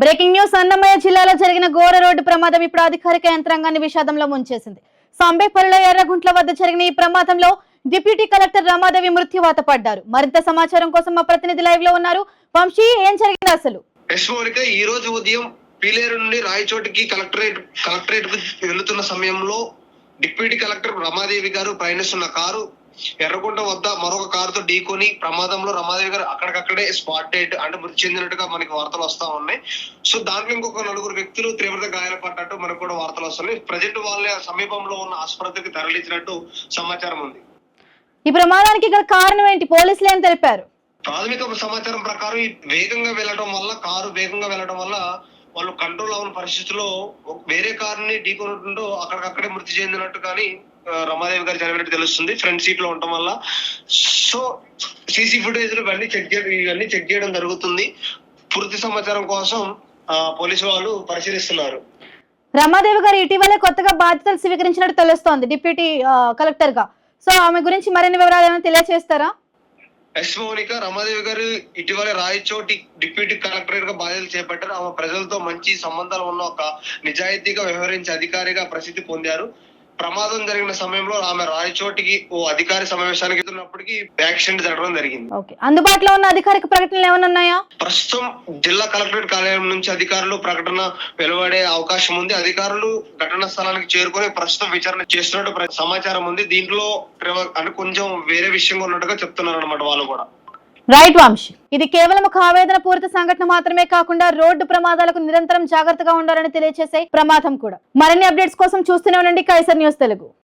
Breaking news Annamayya జిల్లాలో జరిగిన ఘోర రోడ్డు ప్రమాదం ఇప్పుడు అధికారిక యంత్రాంగాన్ని విషాదంలో ముంచేసింది. సంబేపల్లిలో ఎర్రగుంట్ల వద్ద జరిగిన ఈ ప్రమాదంలో డిప్యూటీ కలెక్టర్ రమాదేవి మృత్యువాత పడ్డారు. మరింత సమాచారం కోసం మా ప్రతినిధి లైవ్లో ఉన్నారు. వంశీ ఏం జరిగింది అసలు? ఈ రోజు ఉదయం పీలేరు నుండి రాయచోటికి కలెక్టరేట్ కలెక్టరేట్కు వెళుతున్న సమయంలో డిప్యూటీ కలెక్టర్ రమాదేవి గారు ప్రయాణిస్తున్న కారు ఎర్రగుంట వద్ద మరొక కారుతో ఢీకొని ప్రమాదంలో రమాదేవి గారు అక్కడికక్కడే స్పాట్ డెడ్ అంటే మృతి చెందినట్టుగా మనకి వార్తలు వస్తా ఉన్నాయి. సో దాంట్లో ఇంకొక నలుగురు వ్యక్తులు తీవ్రత గాయాలపడ్డట్టు మనకు కూడా వార్తలు వస్తున్నాయి. ప్రజెంట్ వాళ్ళ సమీపంలో ఉన్న ఆసుపత్రికి తరలించినట్టు సమాచారం ఉంది. ఈ ప్రమాదానికి గల కారణం ఏంటి? పోలీసులు ఏం తెలిపారు? ప్రాథమిక సమాచారం ప్రకారం వేగంగా వెళ్ళడం వల్ల కారు వేగంగా వెళ్ళడం వల్ల వాళ్ళు కంట్రోల్ అవ్వని పరిస్థితిలో వేరే కారుని ఢీకొనటంతో అక్కడికక్కడే మృతి చెందినట్టు కానీ రమాదేవి గారు జరిగినట్టు తెలుస్తుంది ఫ్రంట్ సీట్లో ఉండటం వల్ల. సో సీసీ ఫుటేజ్ ఇవన్నీ చెక్ చేయడం ఇవన్నీ చెక్ చేయడం జరుగుతుంది. పూర్తి సమాచారం కోసం పోలీసు వాళ్ళు పరిశీలిస్తున్నారు. రమాదేవి గారు ఇటీవలే కొత్తగా బాధ్యతలు స్వీకరించినట్టు తెలుస్తోంది డిప్యూటీ కలెక్టర్గా సో ఆమె గురించి మరిన్ని వివరాలు ఏమైనా తెలియజేస్తారా ఎస్ మౌనిక రమాదేవి గారు ఇటీవల రాయచోటి డిప్యూటీ కలెక్టరేట్గా బాధ్యతలు చేపట్టారు. ఆమె ప్రజలతో మంచి సంబంధాలు ఉన్న ఒక నిజాయితీగా వ్యవహరించే అధికారిగా ప్రసిద్ధి పొందారు. ప్రమాదం జరిగిన సమయంలో ఆమె రాయచోటికి ఓ అధికారి సమావేశానికి వెళ్తున్నప్పటికీ యాక్సిడెంట్ జరగడం జరిగింది. ఓకే. అందుబాటులో ఉన్న అధికారిక ప్రకటనలు ఏమైనా ఉన్నాయా? ప్రస్తుతం జిల్లా కలెక్టరేట్ కార్యాలయం నుంచి అధికారులు ప్రకటన వెలువడే అవకాశం ఉంది. అధికారులు ఘటనా స్థలానికి చేరుకొని ప్రస్తుతం విచారణ చేస్తున్నట్టు సమాచారం ఉంది. దీంట్లో అంటే కొంచెం వేరే విషయంగా ఉన్నట్టుగా చెప్తున్నారు అనమాట వాళ్ళు కూడా. రైట్ వంశీ. ఇది కేవలం ఒక ఆవేదన పూరిత సంఘటన మాత్రమే కాకుండా రోడ్డు ప్రమాదాలకు నిరంతరం జాగ్రత్తగా ఉండాలని తెలియజేసే ప్రమాదం కూడా. మరిన్ని అప్డేట్స్ కోసం చూస్తూనే ఉండండి కైసర్ న్యూస్ తెలుగు.